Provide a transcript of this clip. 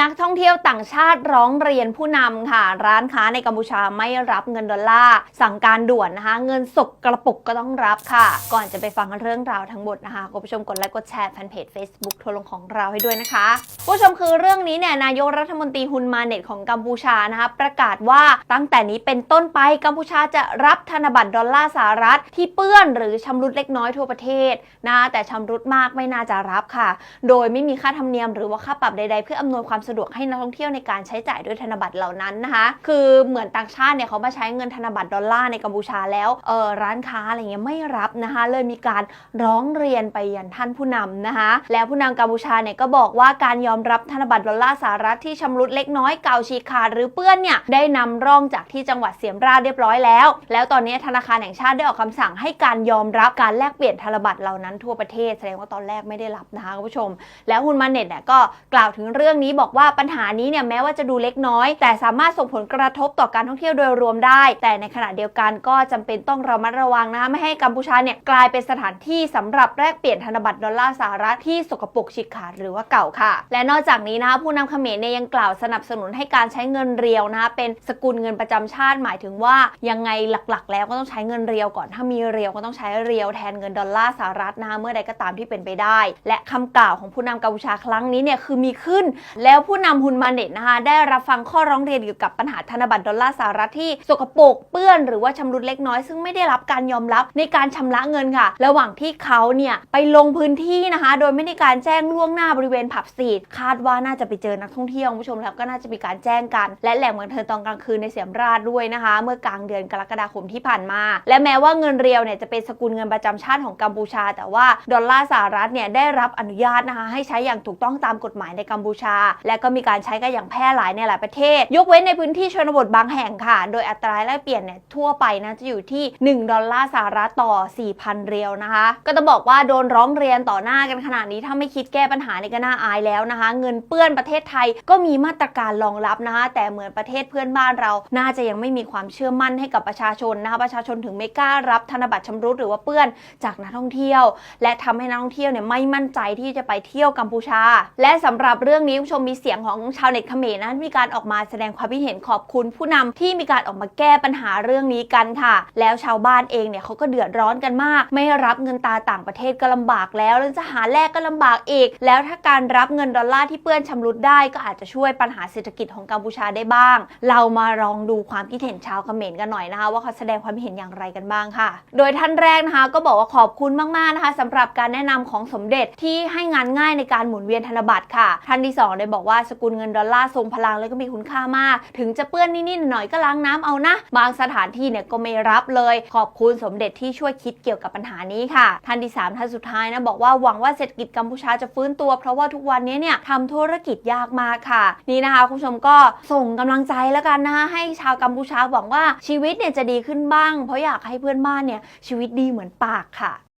นักท่องเที่ยวต่างชาติร้องเรียนผู้นำค่ะ ร้านค้าในกัมพูชาไม่รับเงินดอลลาร์สั่งการด่วนนะคะ เงินสดกระปุกก็ต้องรับค่ะ ก่อนจะไปฟังเรื่องราวทั้งหมดนะคะคุณผู้ชมกดไลค์กดแชร์แฟนเพจ Facebook ทัวร์ลงของเราให้ด้วยนะคะผู้ชมคือเรื่องนี้เนี่ยนายกรัฐมนตรีฮุนมาเน็ตของกัมพูชานะคะประกาศว่าตั้งแต่นี้เป็นต้นไปกัมพูชาจะรับธนบัตรดอลลาร์สหรัฐที่เปื้อนหรือชำรุดเล็กน้อยทั่วประเทศนะแต่ชำรุดมากไม่น่าจะรับค่ะ โดยไม่มีค่าธรรมเนียมหรือว่าค่าปรับใด ๆ เพื่ออำนวยความสะดวกให้นักท่องเที่ยวในการใช้จ่ายด้วยธนบัตรเหล่านั้นนะคะ คือเหมือนต่างชาติเนี่ยเขามาใช้เงินธนบัตรดอลลาร์ในกัมพูชาแล้วเออร้านค้าอะไรเงี้ยไม่รับนะคะ เลยมีการร้องเรียนไปยังท่านผู้นำนะคะ แล้วผู้นำกัมพูชาเนี่ยก็บอกว่าการยอมรับธนบัตรดอลลาร์สหรัฐที่ชำรุดเล็กน้อยเก่าฉีกขาดหรือเปื้อนเนี่ยได้นำร่องจากที่จังหวัดเสียมราชเรียบร้อยแล้ว แล้วตอนนี้ธนาคารแห่งชาติได้ออกคำสั่งให้การยอมรับการแลกเปลี่ยนธนบัตรเหล่านั้นทั่วประเทศแสดงว่าตอนแรกไม่ได้รับนะคะคุณผู้ชม แล้วฮุนมาเน็ตเนี่ยก็กล่าวถึงเรื่องนี้บอกว่าปัญหานี้เนี่ยแม้ว่าจะดูเล็กน้อย แต่สามารถส่งผลกระทบต่อการท่องเที่ยวโดยรวมได้ แต่ในขณะเดียวกันก็จำเป็นต้องระมัดระวังนะคะไม่ให้กัมพูชาเนี่ยกลายเป็นสถานที่สำหรับแลกเปลี่ยนธนบัตรดอลลาร์สหรัฐที่สกปรกฉีกขาดหรือว่าเก่าค่ะ และนอกจากนี้นะคะผู้นำเขมรเนี่ยยังกล่าวสนับสนุนให้การใช้เงินเรียวนะคะเป็นสกุลเงินประจำชาติหมายถึงว่ายังไงหลักๆ แล้วก็ต้องใช้เงินเรียวก่อนถ้ามีเรียวก็ต้องใช้เรียวแทนเงินดอลลาร์สหรัฐนะคะเมื่อใดก็ตามที่เป็นไปได้ และคำกล่าวของผู้นำกัมพูชาครั้งนี้เนี่ยคือมีขึ้นแล้แล้วผู้นำฮุนมาเน็ตนะคะได้รับฟังข้อร้องเรียนเกี่ยวกับปัญหาธนบัตรดอลลาร์สหรัฐที่สกปรกเปื้อนหรือว่าชำรุดเล็กน้อยซึ่งไม่ได้รับการยอมรับในการชำระเงินค่ะ ระหว่างที่เขาเนี่ยไปลงพื้นที่นะคะ โดยไม่ได้การแจ้งล่วงหน้าบริเวณผับสตรีทคาดว่าน่าจะไปเจอนักท่องเที่ยวผู้ชมแล้วก็น่าจะมีการแจ้งกัน และแหล่งบันเทิงตอนกลางคืนในเสียมราชด้วยนะคะ เมื่อกลางเดือนกรกฎาคมที่ผ่านมา และแม้ว่าเงินเรียวเนี่ยจะเป็นสกุลเงินประจำชาติของกัมพูชา แต่ว่าดอลลาร์สหรัฐเนี่ยได้รับอนุญาตนะคะให้ใช้อย่างถูกต้องตามกฎหมายในกัมพูชาและก็มีการใช้กันอย่างแพร่หลายในหลายประเทศ ยกเว้นในพื้นที่ชนบทบางแห่งค่ะ โดยอัตราแลกเปลี่ยนเนี่ยทั่วไปนะจะอยู่ที่ 1 ดอลลาร์สหรัฐต่อ 4,000 เรียวนะคะ ก็ต้องบอกว่าโดนร้องเรียนต่อหน้ากันขนาดนี้ถ้าไม่คิดแก้ปัญหานี่ก็น่าอายแล้วนะคะ เงินเปื้อนประเทศไทยก็มีมาตรการรองรับนะคะ แต่เหมือนประเทศเพื่อนบ้านเรา น่าจะยังไม่มีความเชื่อมั่นให้กับประชาชนนะคะประชาชนถึงไม่กล้ารับธนบัตรชำรุดหรือว่าเปื้อนจากนักท่องเที่ยว และทำให้นักท่องเที่ยวเนี่ยไม่มั่นใจที่จะไปเที่ยวกัมพูชา และสำหรับเรื่องนี้คุณผู้ชมมีเสียงของชาวเน็ตเขมรนะมีการออกมาแสดงความคิดเห็นขอบคุณผู้นำที่มีการออกมาแก้ปัญหาเรื่องนี้กันค่ะ แล้วชาวบ้านเองเนี่ยเขาก็เดือดร้อนกันมาก ไม่รับเงินตาต่างประเทศก็ลำบากแล้วแล้วจะหาแลกก็ลำบากอีก แล้วถ้าการรับเงินดอลลาร์ที่เปื้อนชำรุดได้ก็อาจจะช่วยปัญหาเศรษฐกิจของกัมพูชาได้บ้าง เรามาลองดูความคิดเห็นชาวเขมรกันหน่อยนะคะ ว่าเขาแสดงความคิดเห็นอย่างไรกันบ้างค่ะ โดยท่านแรกนะคะก็บอกว่าขอบคุณมากๆนะคะสำหรับการแนะนำของสมเด็จที่ให้งานง่ายในการหมุนเวียนธนบัตรค่ะท่านที่สองได้บอกว่าสกุลเงินดอลลาร์ทรงพลังแล้วก็มีคุณค่ามาก ถึงจะเปื้อนนิดๆหน่อยๆก็ล้างน้ำเอานะ บางสถานที่เนี่ยก็ไม่รับเลย ขอบคุณสมเด็จที่ช่วยคิดเกี่ยวกับปัญหานี้ค่ะท่านที่สามท่านสุดท้ายนะบอกว่าหวังว่าเศรษฐกิจกัมพูชาจะฟื้นตัว เพราะว่าทุกวันนี้เนี่ยทำธุรกิจยากมากค่ะ นี่นะคะคุณผู้ชมก็ส่งกำลังใจแล้วกันนะคะให้ชาวกัมพูชาหวังว่าชีวิตเนี่ยจะดีขึ้นบ้าง เพราะอยากให้เพื่อนบ้านเนี่ยชีวิตดีเหมือนปากค่ะ